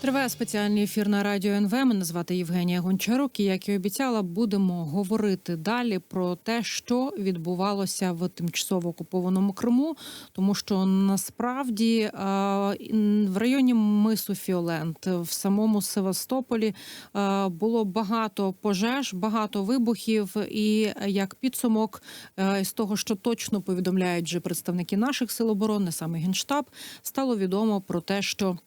Триває спеціальний ефір на радіо НВ. Мене звати Євгенія Гончарук. І як і обіцяла, будемо говорити далі про те, що відбувалося в тимчасово окупованому Криму, тому що насправді е, в районі мису Фіолент в самому Севастополі е, було багато пожеж, багато вибухів. І як підсумок е, з того, що точно повідомляють вже представники наших сил оборони, саме генштаб, стало відомо про те, що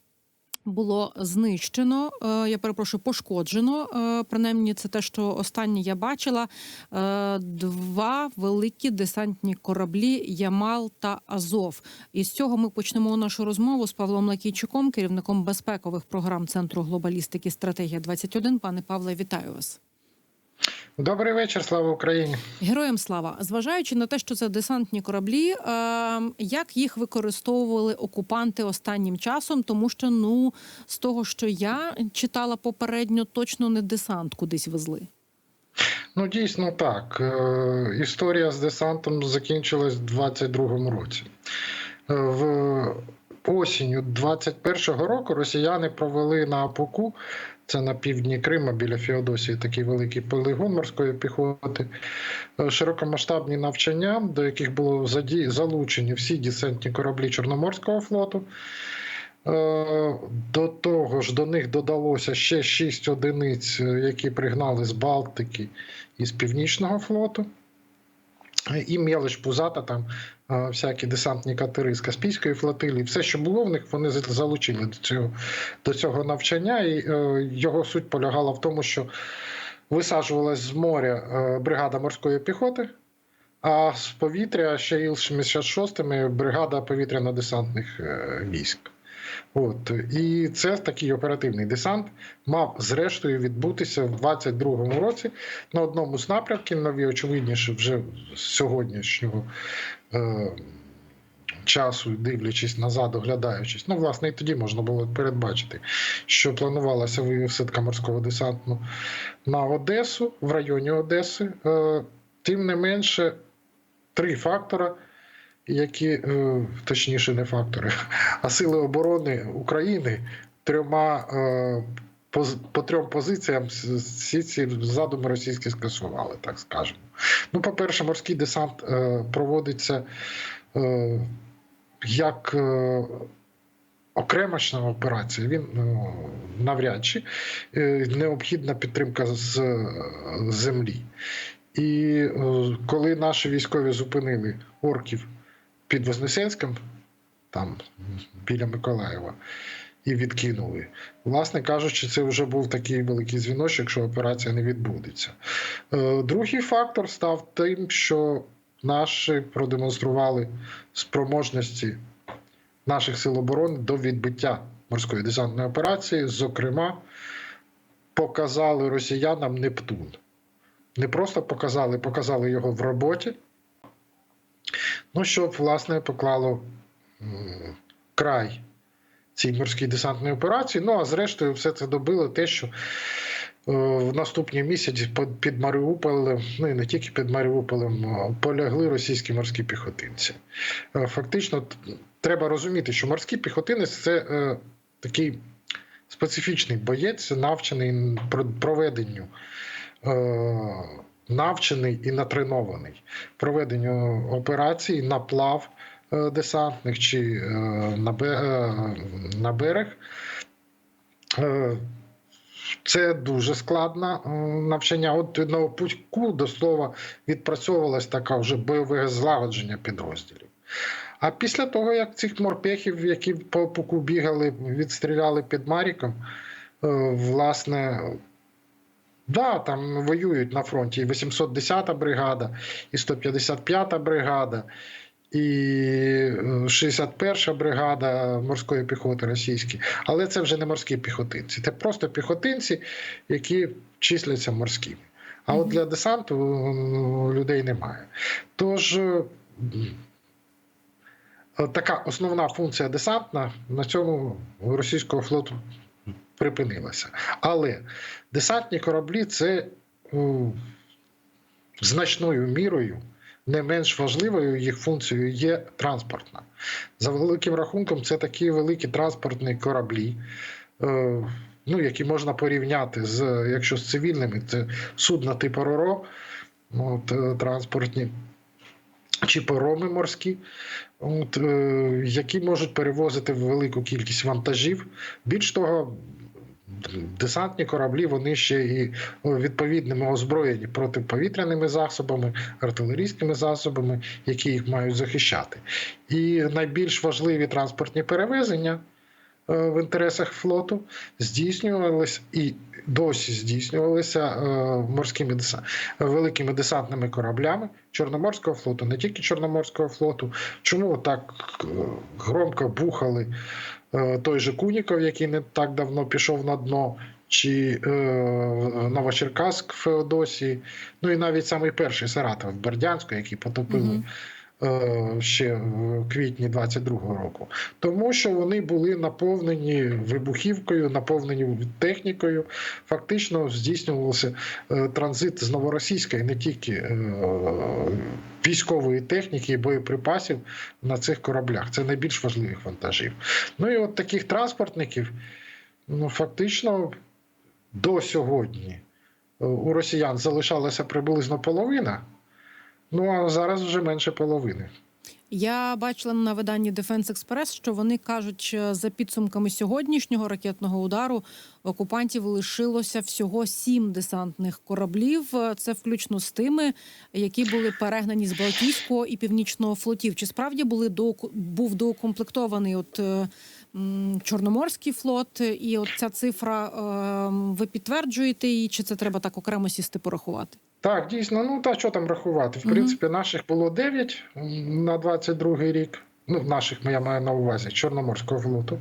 було знищено, е, я перепрошую, пошкоджено. е, Принаймні, це те, що останнє я бачила. е, Два великі десантні кораблі Ямал та Азов. І з цього ми почнемо нашу розмову з Павлом Лакійчуком, керівником безпекових програм Центру глобалістики стратегія 21 Пане Павле, вітаю вас. Добрий вечір, слава Україні. Героям слава, зважаючи на те, що це десантні кораблі, е, як їх використовували окупанти останнім часом, тому що ну з того, що я читала попередньо, точно не десант кудись везли. Ну дійсно так. Е, Історія з десантом закінчилась в 22-му році. Е, В осінню 21-го року росіяни провели на Апуку, це на півдні Крима біля Феодосії, такий великий полігон морської піхоти, е, широкомасштабні навчання, до яких було залучені всі десантні кораблі Чорноморського флоту. Е, До того ж, до них додалося ще шість одиниць, е, які пригнали з Балтики і з Північного флоту. Е, І мелиш пузата, там е, всякі десантні катери з Каспійської флотилії. Все, що було в них, вони залучили до цього, до цього навчання. І е, його суть полягала в тому, що висаджувалась з моря бригада морської піхоти. А з повітря ще Іл-66 бригада повітряно-десантних військ. От і це такий оперативний десант мав зрештою відбутися в 22-му році на одному з напрямків. Нові очевидніше вже з сьогоднішнього е, часу, дивлячись назад, оглядаючись. Ну, власне, і тоді можна було передбачити, що планувалася висадка морського десанту на Одесу в районі Одеси. Е, тим не менше, три фактора які е, точніше не фактори, а сили оборони України трьома е, по трьом позиціям всі ці задуми російські скасували, так скажемо. Ну, по-перше, морський десант е, проводиться як окремошна операція. Він е, навряд чи необхідна підтримка з землі. І коли наші військові зупинили орків під Вознесенськом, там біля Миколаєва, і відкинули. Власне кажучи, це вже був такий великий дзвіночок, що операція не відбудеться. Е, Другий фактор став тим, що наші продемонстрували спроможності наших сил оборони до відбиття морської десантної операції, зокрема, показали росіянам Нептун. Не просто показали, показали його в роботі. Ну, що, власне, поклало край цій морській десантній операції. Ну, а зрештою, все це добило те, що е, в наступні місяці під- Маріуполем, ну і не тільки під Маріуполем, полягли російські морські піхотинці. Е, Фактично, треба розуміти, що морський піхотинець це е, такий специфічний боєць, навчений проведенню. Навчений і натренований проведенню операцій на плав е, десантних чи е, е, на берег. Це дуже складне навчання. От на путьку до слова відпрацьовувалась така вже бойове злагодження підрозділів. А після того, як цих морпехів, які по пуку бігали, відстріляли під Маріком, власне, Да, там воюють на фронті і 810-та бригада, і 155-та бригада, і е, 61-ша бригада морської піхоти російської. Але це вже не морські піхотинці. Це просто піхотинці, які числяться морськими. А от для десанту е, людей немає. Тож е, така основна функція десантна на цьому російського флоту припинилася. Але десантні кораблі це о, значною мірою не менш важливою їх функцією є транспортна. За великим рахунком, це такі великі транспортні кораблі, е, ну, які можна порівняти з, якщо з цивільними, це судна типу РОРО, от, е, транспортні. Чи пароми морські, от, е, які можуть перевозити велику кількість вантажів. Більш того, десантні кораблі вони ще і відповідними озброєні протиповітряними засобами, артилерійськими засобами, які їх мають захищати. І найбільш важливі транспортні перевезення е, в інтересах флоту здійснювалися і досі здійснювалися е, морськими великими десантними кораблями Чорноморського флоту, не тільки Чорноморського флоту. Чому так е, громко бухали той же Куніков, який не так давно пішов на дно, чи е, Новочеркаск в Феодосії, ну і навіть самий перший Саратов в Бердянську, який потопили. Мгм. е, Ще в квітні 22-го року, тому що вони були наповнені вибухівкою, наповнені технікою. Фактично здійснювався е, транзит з новоросійської, не тільки е, військової техніки і боєприпасів на цих кораблях. Це найбільш важливих вантажів. Ну і от таких транспортників, ну фактично до сьогодні е, у росіян залишалася приблизно половина. Ну а зараз вже менше половини. Я бачила на виданні Defense Express, що вони кажуть, що за підсумками сьогоднішнього ракетного удару окупантів лишилося всього сім десантних кораблів. Це включно з тими, які були перегнані з Балтійського і Північного флотів. Чи справді були до був доукомплектований от е, Чорноморський флот, і от ця цифра е, ви підтверджуєте її, чи це треба так окремо сісти порахувати? Так, дійсно, ну та що там рахувати? В принципі, наших було 9 на 22 рік. Ну, наших я маю на увазі Чорноморського флоту.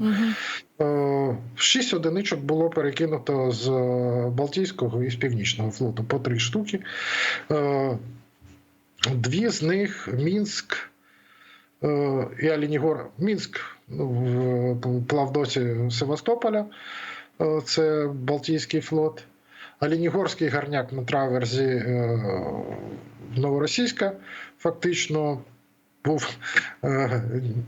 Угу. Шість одиничок було перекинуто з е, Балтійського і з Північного флоту по три штуки. Е, Дві з них Мінськ е, і Алінігор. Мінськ ну, в плавдосі Севастополя. Е, Це Балтійський флот. Алінігорський гарняк на траверзі е, Новоросійська фактично був е,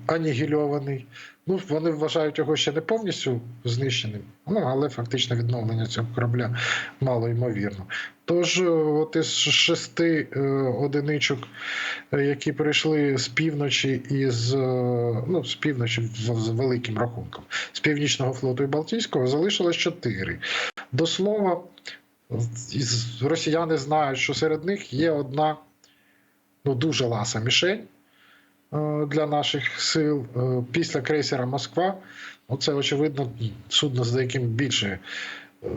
анігільований. Ну, вони вважають його ще не повністю знищеним, ну але фактично відновлення цього корабля мало ймовірно. Тож, е, от із шести е, одиничок, е, які прийшли з півночі і з, е, ну, з півночі з, великим рахунком, з північного флоту і Балтійського, залишилось чотири. До слова, росіяни знають, що серед них є одна ну, дуже ласа мішень для наших сил е, після крейсера Москва. Ну, це, очевидно, судно, за яким більше. е,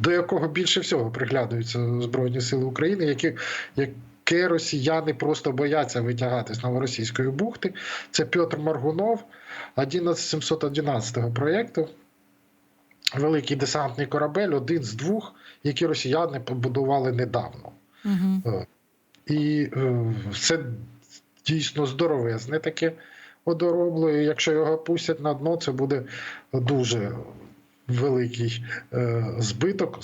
До якого більше всього приглядаються Збройні Сили України, які, яке росіяни просто бояться витягати з новоросійської бухти. Це Петр Маргунов, 11711 проєкту. Великий десантний корабель, один з двох, які росіяни побудували недавно. Угу. І е, це дійсно здоровезне таке водоробло. І якщо його пустять на дно, це буде дуже великий е, збиток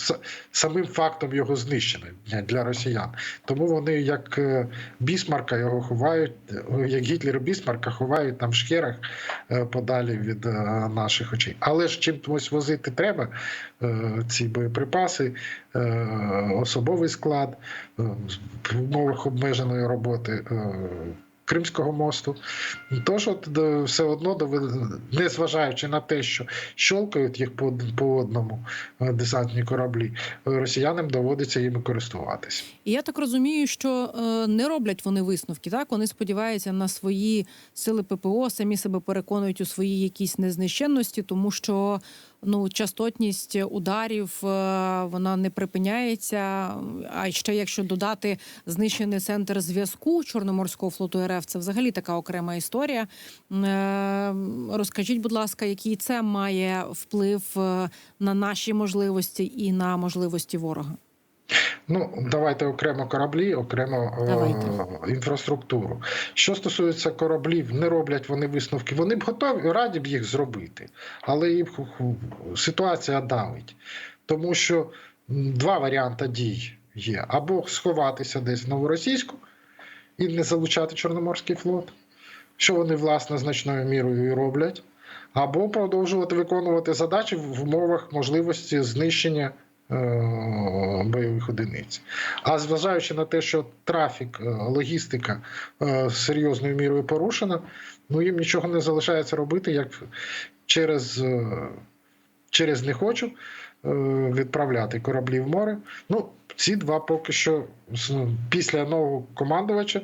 самим фактом його знищення для росіян. Тому вони, як е, Бісмарка, його ховають, як Гітлер Бісмарка ховають там в шхерах е, подалі від е, наших очей. Але ж чимось возити треба е, ці боєприпаси, е, особовий склад е, в умовах обмеженої роботи. е, Кримського мосту. Тож, от е, все одно, довели- незважаючи на те, що щолкають їх по, по одному е, десантні кораблі, е, росіянам доводиться їми користуватися. І я так розумію, що не роблять вони висновки. Так вони сподіваються на свої сили ППО, самі себе переконують у своїй якійсь незнищенності, тому що ну частотність ударів е, вона не припиняється. А ще якщо додати знищений центр зв'язку Чорноморського флоту РФ, це взагалі така окрема історія. Е, Розкажіть, будь ласка, який це має вплив е, на наші можливості і на можливості ворога? Ну, давайте окремо кораблі, окремо е, Давайте. інфраструктуру. Що стосується кораблів, не роблять вони висновки. Вони б готові, раді б їх зробити, але їм ситуація давить. Тому що два варіанти дій є: або сховатися десь в новоросійську і не залучати Чорноморський флот, що вони власне значною мірою і роблять, або продовжувати виконувати задачі в умовах можливості знищення бойових одиниць. А зважаючи на те, що трафік, е, логістика е, серйозною мірою порушена, ну їм нічого не залишається робити, як через, е, через не хочу е, відправляти кораблі в море. Ну, ці два поки що після нового командувача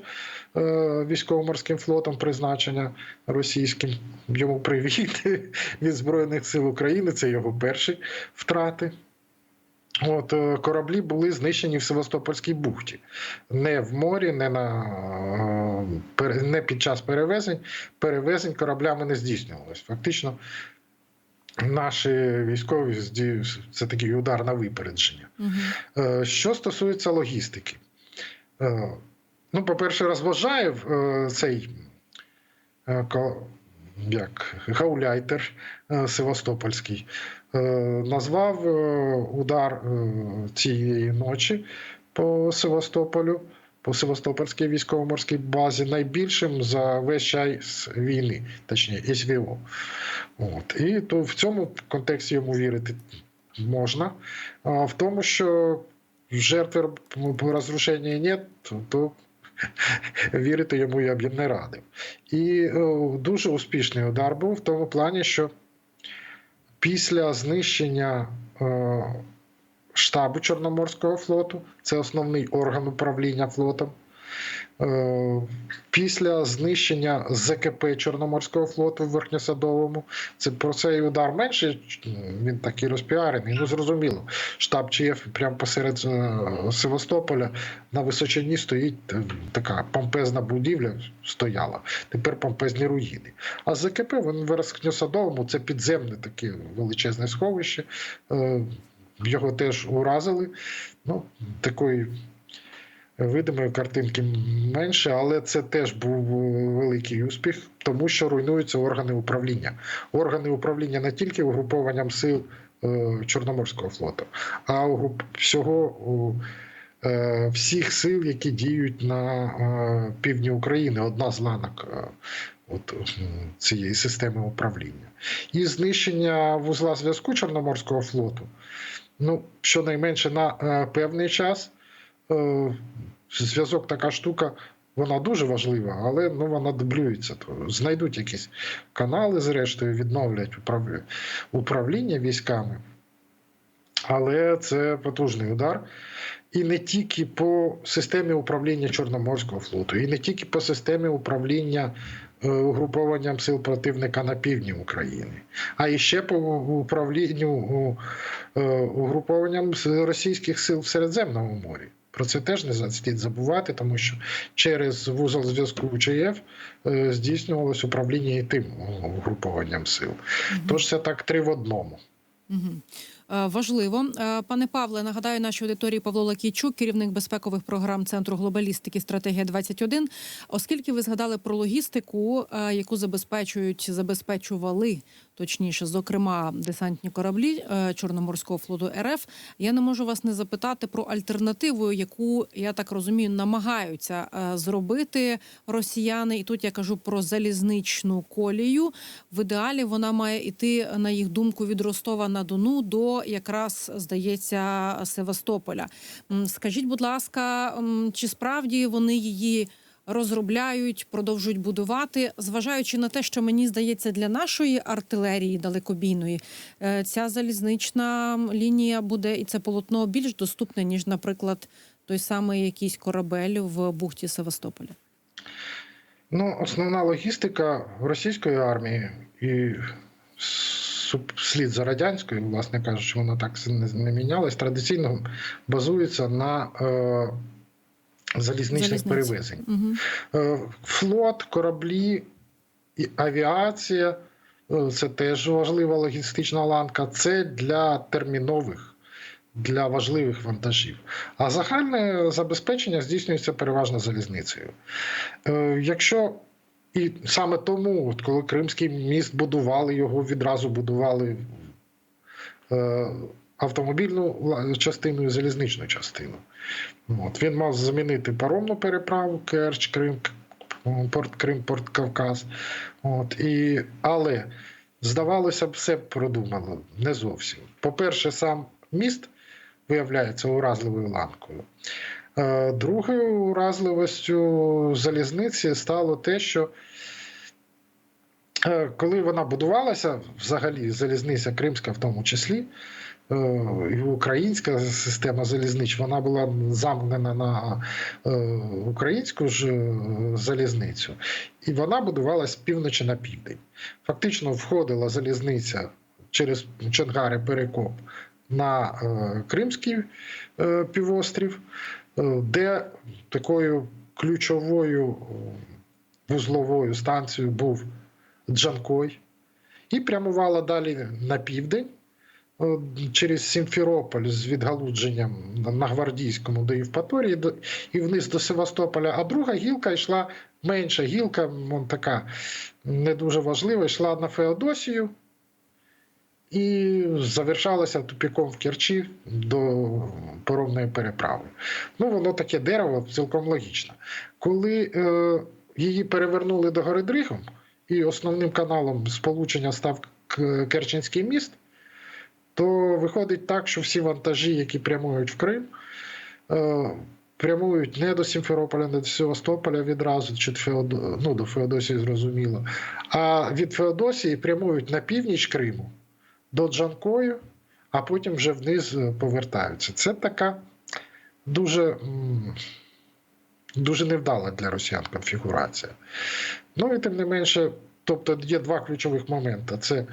е, військово-морським флотом призначення російським. Йому привіт від Збройних сил України. Це його перші втрати. От е, кораблі були знищені в Севастопольській бухті, не в морі, не на е, не під час перевезень. Перевезень кораблями не здійснювалось. Фактично, наші військові це такий удар на випередження. Угу. Що стосується логістики, ну, по-перше, розважаєв цей як, гауляйтер Севастопольський, назвав е, удар е, цієї ночі по Севастополю, по Севастопольській військово-морській базі найбільшим за весь час війни, точніше, СВО. От. І то в цьому контексті йому вірити можна. В тому, що жертви по розрушенню нет, то, вірити йому я б не радив. І дуже успішний удар був в тому плані, що після знищення е, штабу Чорноморського флоту, це основний орган управління флотом. Е, Після знищення ЗКП Чорноморського флоту в Верхньосадовому, це про цей удар менше, він такий розпіарений. Ну зрозуміло, штаб ЧФ прямо посеред е, Севастополя на височині стоїть е, така помпезна будівля стояла. Тепер помпезні руїни. А ЗКП в Верхньосадовому це підземне таке величезне сховище. Його теж уразили. Ну, такої видимої картинки менше, але це теж був е, великий успіх, тому що руйнуються органи управління. Органи управління не тільки угрупованням сил е, Чорноморського флоту, а всього е, всіх сил, які діють на півдні України. Одна з ланок. От цієї системи управління і знищення вузла зв'язку Чорноморського флоту. Ну, щонайменше на певний час зв'язок така штука, вона дуже важлива, але ну, вона дублюється. То знайдуть якісь канали, зрештою, відновлять управління, управління військами. Але це потужний удар. І не тільки по системі управління Чорноморського флоту, і не тільки по системі управління е, угрупованням сил противника на півдні України, а і ще по управлінню е, угрупованням російських сил в Середземному морі. Про це теж не слід забувати, тому що через вузол зв'язку ЧФ е, здійснювалось управління і тим угрупованням сил. Тож це так три в одному. Угу. Важливо, Е, пане Павле. Нагадаю, нашій аудиторії Павло Лакійчук, керівник безпекових програм Центру глобалістики Стратегія 21 Оскільки ви згадали про логістику, е, яку забезпечують, забезпечували точніше, зокрема, десантні кораблі е, Чорноморського флоту РФ, я не можу вас не запитати про альтернативу, яку я так розумію, намагаються е, зробити росіяни. І тут я кажу про залізничну колію. В ідеалі вона має йти, на їх думку, від Ростова на Дону до якраз здається Севастополя. Скажіть, будь ласка, чи справді вони її розробляють, продовжують будувати, зважаючи на те, що мені здається, для нашої артилерії далекобійної е, ця залізнична лінія буде і це полотно більш доступне, ніж, наприклад, той самий якийсь корабель в бухті Севастополя. Ну, основна логістика російської армії і слід за радянською, власне кажучи, вона так не, мінялась, традиційно базується на е, залізничних Залізниці. перевезень. Угу. Флот, кораблі, авіація е, це теж важлива логістична ланка. Це для термінових, для важливих вантажів. А загальне забезпечення здійснюється переважно залізницею. Е, Якщо і саме тому, от коли Кримський міст будували, його відразу будували автомобільну частину і залізничну частину. От. Він мав замінити паромну переправу Керч, Крим, Порт Крим, Порт Кавказ. От. І, але здавалося б, все продумано не зовсім. По-перше, сам міст виявляється уразливою ланкою. Е, Другою уразливостю залізниці стало те, що е, коли вона будувалася, взагалі залізниця Кримська в тому числі, і українська система залізнич, вона була замкнена на е, українську ж е, залізницю, і вона будувалася з півночі на південь. Фактично входила залізниця через Чонгари Перекоп на е, Кримський е, півострів, е, де такою ключовою е, вузловою станцією був Джанкой, і прямувала далі на південь е, через Сімферополь з відгалудженням на- Гвардійському до Євпаторії і вниз до Севастополя. А друга гілка йшла менша гілка, вон така не дуже важлива, йшла на Феодосію і завершалася тупіком в Керчі до паромної переправи. Ну, воно таке дерево цілком логічно. Коли е, її перевернули до гори Дригом, і основним каналом сполучення став Керченський міст, то виходить так, що всі вантажі, які прямують в Крим, е, прямують не до Сімферополя, не до Севастополя відразу, чи Феодо... ну, до Феодосії зрозуміло, а від Феодосії прямують на північ Криму до Джанкою, а потім вже вниз е, повертаються. Це така дуже, дуже невдала для росіян конфігурація. Ну і тим не менше, тобто є два ключових моменти: це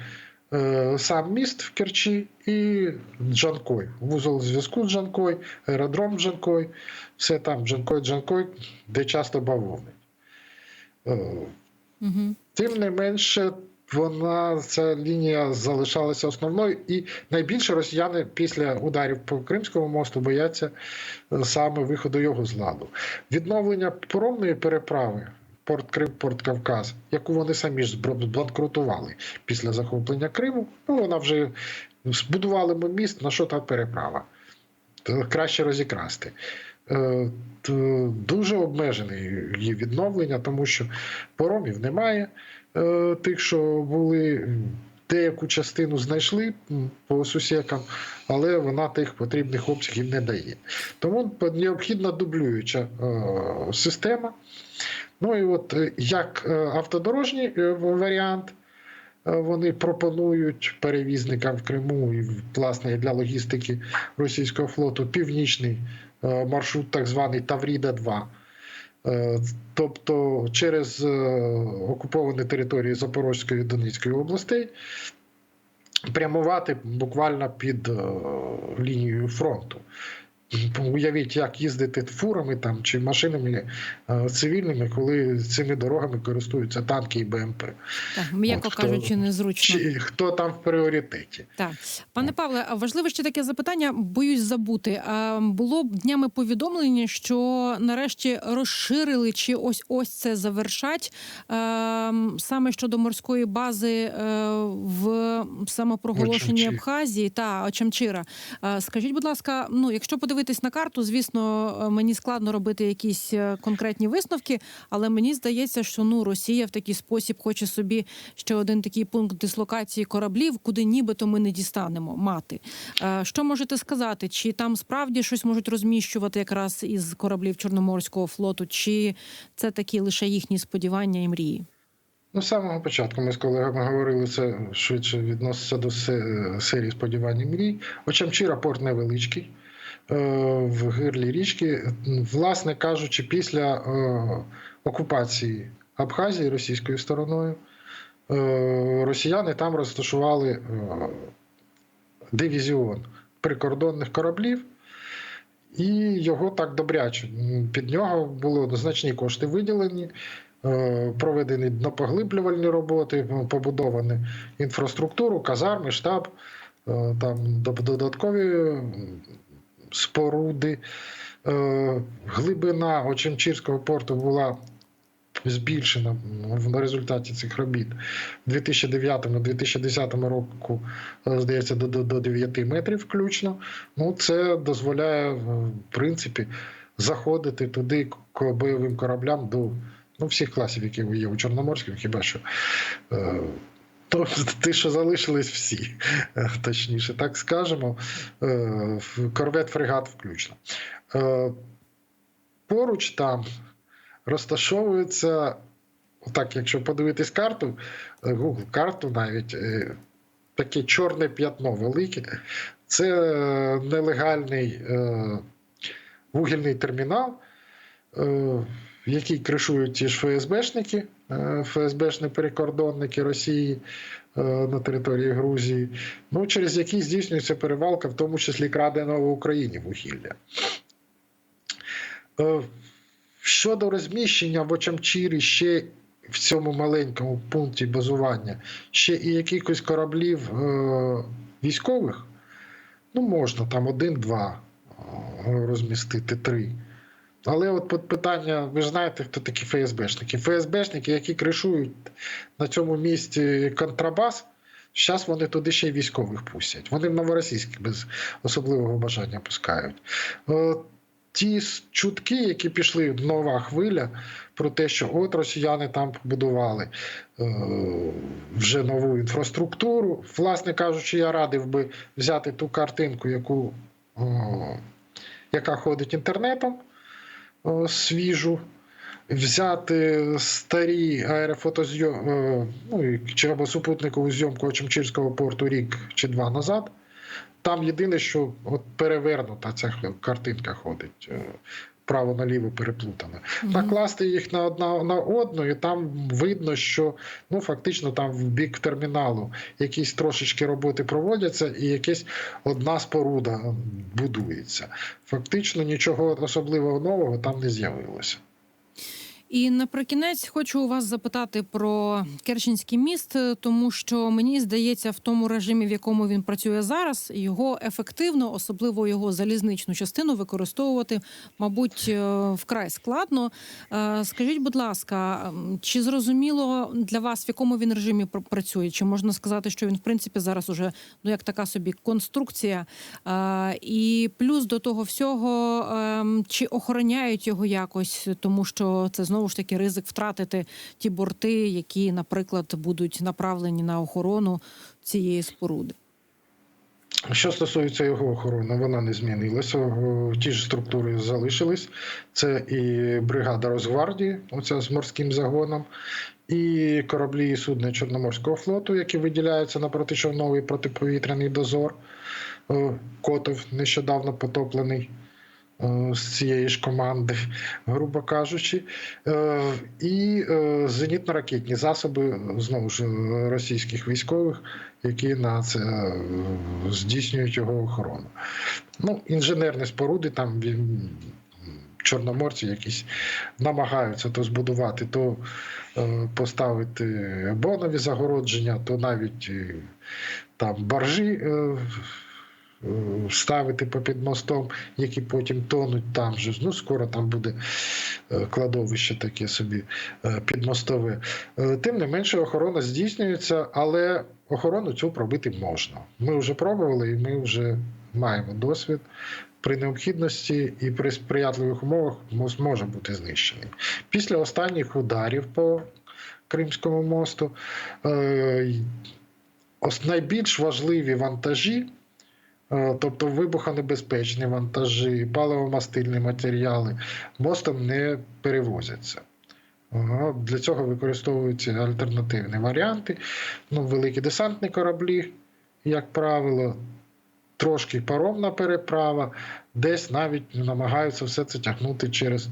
сам міст в Керчі і Джанкой. Вузол зв'язку з Джанкой, аеродром Джанкой, все там Джанкой, Джанкой, де часто бавовни. Е, Угу. Тим не менше, вона ця лінія залишалася основною, і найбільше росіяни після ударів по Кримському мосту бояться е, саме виходу його з ладу. Відновлення паромної переправи. Порт Крим, Порт Кавказ, яку вони самі ж збанкрутували після захоплення Криму. Ну, вона вже збудували ми міст, на що та переправа? Краще розікрасти. Е, Дуже обмежене її відновлення, тому що поромів немає. Е, Тих, що були, деяку частину знайшли по сусікам, але вона тих потрібних обсягів не дає. Тому необхідна дублююча е, система. Ну і от е, як е, автодорожній е, варіант. Вони пропонують перевізникам в Криму і власне для логістики російського флоту північний маршрут, так званий Тавріда 2 Е, Тобто через окуповані території Запорозької і Донецької областей прямувати буквально під лінією фронту. Уявіть, як їздити фурами там чи машинами е, цивільними, коли цими дорогами користуються танки і БМП. Так, м'яко От хто- кажучи, незручно. Чи хто там в пріоритеті? Так, пане Павле, важливе ще таке запитання, боюсь забути. Було б днями повідомлення, що нарешті розширили чи ось ось це завершать саме щодо морської бази е, в самопроголошенні Очамчі. Абхазії та Очамчира. Скажіть, будь ласка, ну якщо подивитись на карту, звісно, е, мені складно робити якісь е, конкретні висновки, але мені здається, що ну Росія в такий спосіб хоче собі ще один такий пункт дислокації кораблів, куди нібито ми не дістанемо мати. Е, Що можете сказати? Чи там справді щось можуть розміщувати якраз із кораблів Чорноморського флоту, чи це такі лише їхні сподівання і мрії? Ну, з самого початку ми з колегами говорили, це швидше відноситься до серії сподівань і мрій. Очамчира порт невеличкий в гирлі річки. Власне кажучи, після е, окупації Абхазії російською стороною е, росіяни там розташували е, дивізіон прикордонних кораблів. І його так добряче. Під нього були значні кошти виділені, е, проведені днопоглиблювальні роботи, побудовані інфраструктуру, казарми, штаб, е, там додаткові споруди. Е, Глибина Очемчирського порту була збільшена в результаті цих робіт в 2009-2010 року, е, здається, до, до, до 9 метрів включно. Ну, це дозволяє, е, в принципі, заходити туди бойовим кораблям до ну, всіх класів, які є у Чорноморському, хіба що. То ті, що залишились всі, е, точніше, так скажемо, е, корвет фрегат включно. Е, Поруч там розташовується, так, якщо подивитись карту, Google карту навіть таке чорне п'ятно велике. Це нелегальний вугільний термінал, який кришують ті ж ФСБшники, ФСБшні перекордонники Росії е, на території Грузії, ну, через який здійснюється перевалка, в тому числі краденого в Україні вугілля. Е, Щодо розміщення в Очамчірі ще в цьому маленькому пункті базування ще і якихось кораблів е, військових, ну можна там один-два е, розмістити три. Але от питання, ви знаєте, хто такі ФСБшники? ФСБшники, які кришують на цьому місці контрабас, зараз вони туди ще й військових пустять. Вони новоросійських без особливого бажання пускають. Е, Ті чутки, які пішли, нова хвиля про те, що от росіяни там побудували е, вже нову інфраструктуру. Власне кажучи, я радив би взяти ту картинку, яку, о, яка ходить інтернетом свіжу, взяти старі аерофотозйом, ну, чи або супутникову зйомку Очемчирського порту рік чи два назад. Там єдине, що от перевернута ця картинка ходить. Право наліво переплутано. Mm -hmm. Накласти їх на одна на одну, і там видно, що ну фактично там в бік терміналу якісь трошечки роботи проводяться, і якась одна споруда будується. Фактично нічого особливого нового там не з'явилося. І наприкінець хочу у вас запитати про Керченський міст, е, тому що мені здається, в тому режимі, в якому він працює зараз, його ефективно, особливо його залізничну частину, використовувати, мабуть, е, вкрай складно. Е, Скажіть, будь ласка, чи зрозуміло для вас, в якому він режимі працює? Чи можна сказати, що він в принципі зараз уже ну як така собі конструкція? І плюс до того всього, ем, чи охороняють його якось, тому що це знову ж таки ризик втратити ті борти, які, наприклад, будуть направлені на охорону цієї споруди. Що стосується його охорони, вона не змінилася. Ті ж структури залишились. Це і бригада Росгвардії, оця з морським загоном, і кораблі і судна Чорноморського флоту, які виділяються на протичовновий протиповітряний дозор. Котов нещодавно потоплений. Е, З цієї ж команди, грубо кажучи, Е, і е, зенітно-ракетні засоби знову ж російських військових, які на це здійснюють його охорону. Ну, інженерні споруди там чорноморці якісь намагаються то збудувати, то поставити бонові загородження, то навіть там баржі. Е, Ставити попід мостом, які потім тонуть там же. Ну, скоро там буде е, кладовище таке собі е, підмостове. Тим не менше, охорона здійснюється, але охорону цю пробити можна. Ми вже пробували, і ми вже маємо досвід. При необхідності і при сприятливих умовах мост може бути знищений. Після останніх ударів по Кримському мосту найбільш важливі вантажі, тобто вибухонебезпечні вантажі, паливомастильні матеріали, мостом не перевозяться. Для цього використовуються альтернативні варіанти. Ну, великі десантні кораблі, як правило, трошки паромна переправа, десь навіть намагаються все це тягнути через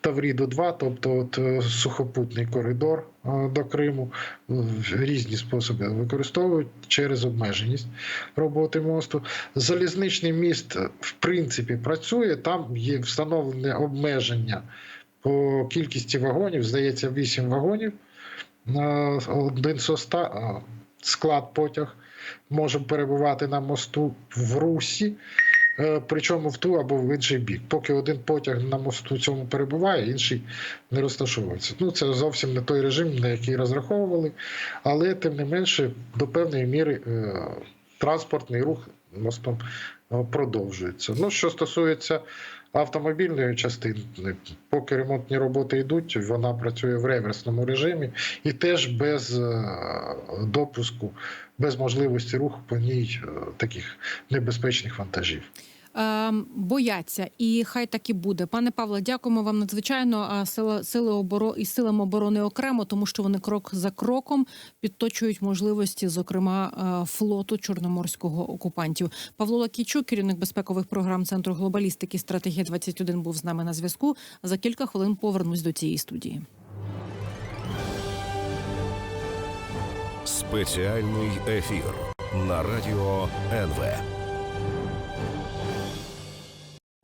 Тавріду 2, тобто от, е, сухопутний коридор е, до Криму. Е, Різні способи використовують через обмеженість роботи мосту. Залізничний міст, в принципі, працює, там є встановлене обмеження по кількості вагонів, здається, 8 вагонів один а, склад потяг може перебувати на мосту в Русі, причому в ту або в інший бік. Поки один потяг на мосту цьому перебуває, інший не розташовується. Ну, це зовсім не той режим, на який розраховували, але тим не менше, до певної міри е, транспортний рух мостом е, продовжується. Ну, що стосується автомобільної частини, поки ремонтні роботи йдуть, вона працює в реверсному режимі і теж без е, допуску, без можливості руху по ній е, таких небезпечних вантажів. Ем, бояться, і хай так і буде. Пане Павле, дякуємо вам надзвичайно. А сила сили оборо і силам оборони окремо, тому що вони крок за кроком підточують можливості, зокрема е, флоту чорноморського окупантів. Павло Лакійчук, керівник безпекових програм Центру глобалістики стратегія 21 був з нами на зв'язку. За кілька хвилин повернусь до цієї студії. Спеціальний ефір на радіо НВ.